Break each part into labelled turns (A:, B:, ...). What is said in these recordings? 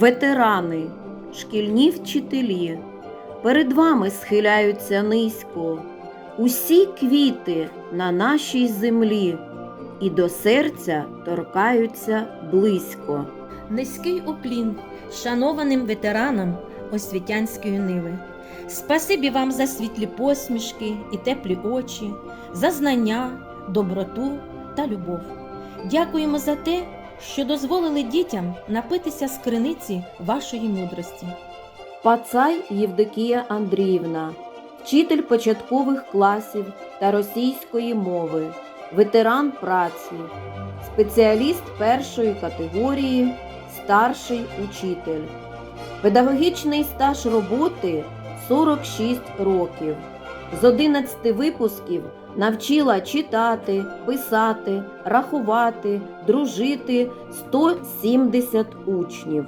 A: ветерани, шкільні вчителі, перед вами схиляються низько, усі квіти на нашій землі і до серця торкаються близько.
B: Низький уклін шанованим ветеранам освітянської ниви. Спасибі вам за світлі посмішки і теплі очі, за знання, доброту та любов. Дякуємо за те, що дозволили дітям напитися з криниці вашої мудрості.
A: Пацай Євдокія Андріївна, вчитель початкових класів та російської мови, ветеран праці, спеціаліст першої категорії, старший учитель. Педагогічний стаж роботи 46 років. З 11 випусків навчила читати, писати, рахувати, дружити 170 учнів.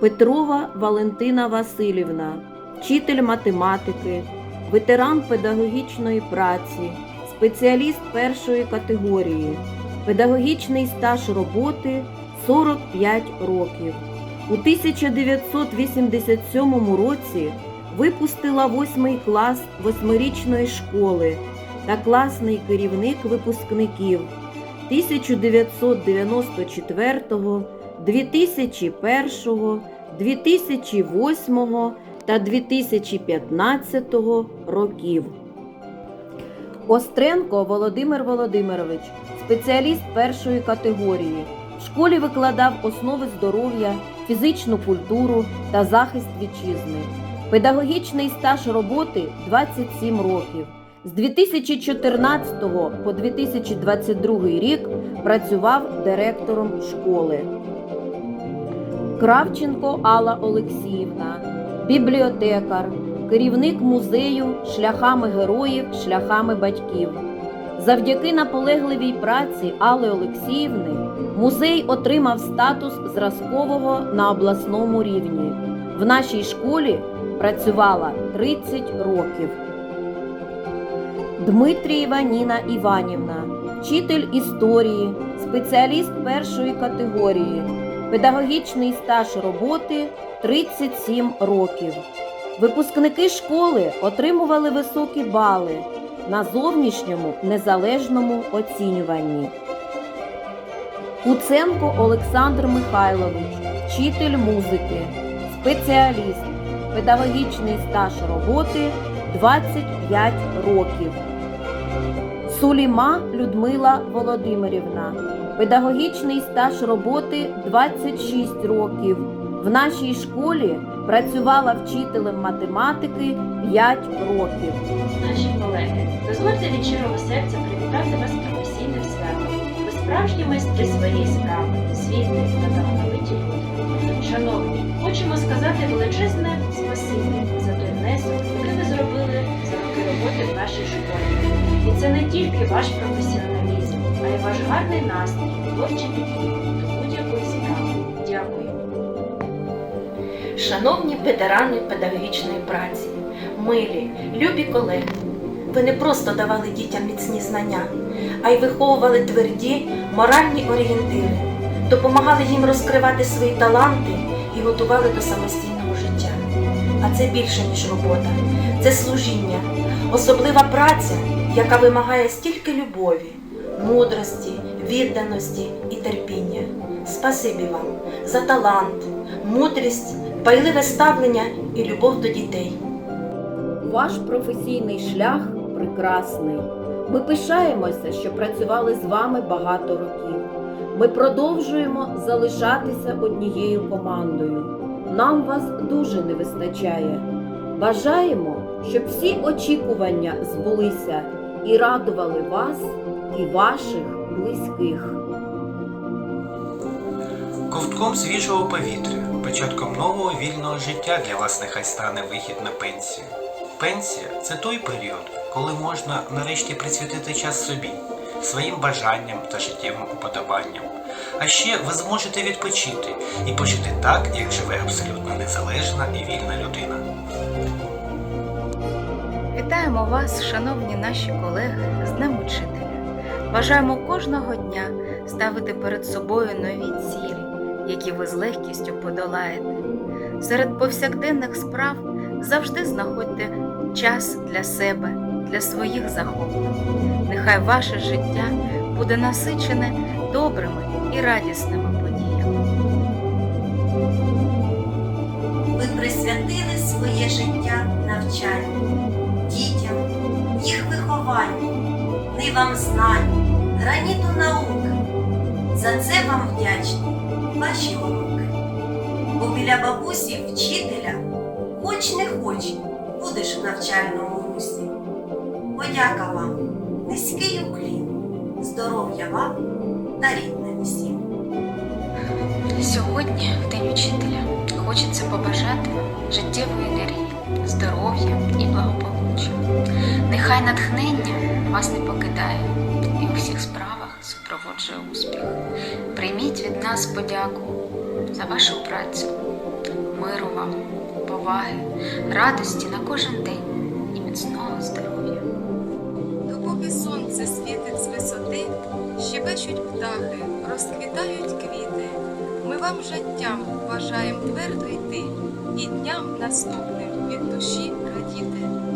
A: Петрова Валентина Васильівна, вчитель математики, ветеран педагогічної праці, спеціаліст першої категорії, педагогічний стаж роботи 45 років. У 1987 році випустила восьмий клас восьмирічної школи та класний керівник випускників 1994 2001, 2008 та 2015 років. Остренко Володимир Володимирович, спеціаліст першої категорії. В школі викладав основи здоров'я, фізичну культуру та захист вітчизни. Педагогічний стаж роботи 27 років. З 2014 по 2022 рік працював директором школи. Кравченко Алла Олексіївна, бібліотекар, керівник музею шляхами героїв, шляхами батьків. Завдяки наполегливій праці Алли Олексіївни музей отримав статус зразкового на обласному рівні. В нашій школі працювала 30 років. Дмитрієва Ніна Іванівна, вчитель історії, спеціаліст першої категорії, педагогічний стаж роботи 37 років. Випускники школи отримували високі бали на зовнішньому незалежному оцінюванні. Куценко Олександр Михайлович, вчитель музики, спеціаліст, педагогічний стаж роботи 25 років. Суліма Людмила Володимирівна, педагогічний стаж роботи 26 років. В нашій школі працювала вчителем математики 5 років.
C: Наші колеги, дозвольте від щирого серця привітати вас професійним святом. Ви справжні майстри своєї справи, світлі та талановиті люди. Шановні, хочемо сказати величезне спасибі за той внесок, який ви зробили за роки роботи в нашій школі. І це не тільки ваш професіоналізм, а й ваш гарний настрій, творчий підхід до будь-якої справи. Дякую.
B: Шановні ветерани педагогічної праці, милі, любі колеги, ви не просто давали дітям міцні знання, а й виховували тверді моральні орієнтири, допомагали їм розкривати свої таланти і готували до самостійного. А це більше, ніж робота, це служіння, особлива праця, яка вимагає стільки любові, мудрості, відданості і терпіння. Спасибі вам за талант, мудрість, пайливе ставлення і любов до дітей.
A: Ваш професійний шлях прекрасний. Ми пишаємося, що працювали з вами багато років. Ми продовжуємо залишатися однією командою. Нам вас дуже не вистачає. Бажаємо, щоб всі очікування збулися і радували вас і ваших близьких.
D: Ковтком свіжого повітря, початком нового вільного життя для вас нехай стане вихід на пенсію. Пенсія це той період, коли можна нарешті присвятити час собі, своїм бажанням та життєвим уподобанням. А ще ви зможете відпочити і пожити так, як живе абсолютно незалежна і вільна людина.
E: Вітаємо вас, шановні наші колеги, з Днем Учителя. Бажаємо кожного дня ставити перед собою нові цілі, які ви з легкістю подолаєте. Серед повсякденних справ завжди знаходьте час для себе, для своїх захоплень. Нехай ваше життя буде насичене добрими і радісними подіями.
F: Ви присвятили своє життя навчанню, дітям, їх вихованню, нивам знань, граніту науки. За це вам вдячні ваші онуки. Бо біля бабусі вчителя, хоч не хоч, будеш в навчальному русі. Подяка вам, низький уклін, здоров'я вам та рідним всім.
E: Сьогодні, в День учителя, хочеться побажати життєвої енергії, здоров'я і благополуччя. Нехай натхнення вас не покидає і у всіх справах супроводжує успіх. Прийміть від нас подяку за вашу працю, миру вам, поваги, радості на кожен день і міцного здоров'я.
G: плачуть птахи, розквітають квіти. Ми вам життям бажаєм твердо йти і дням наступним від душі радіти.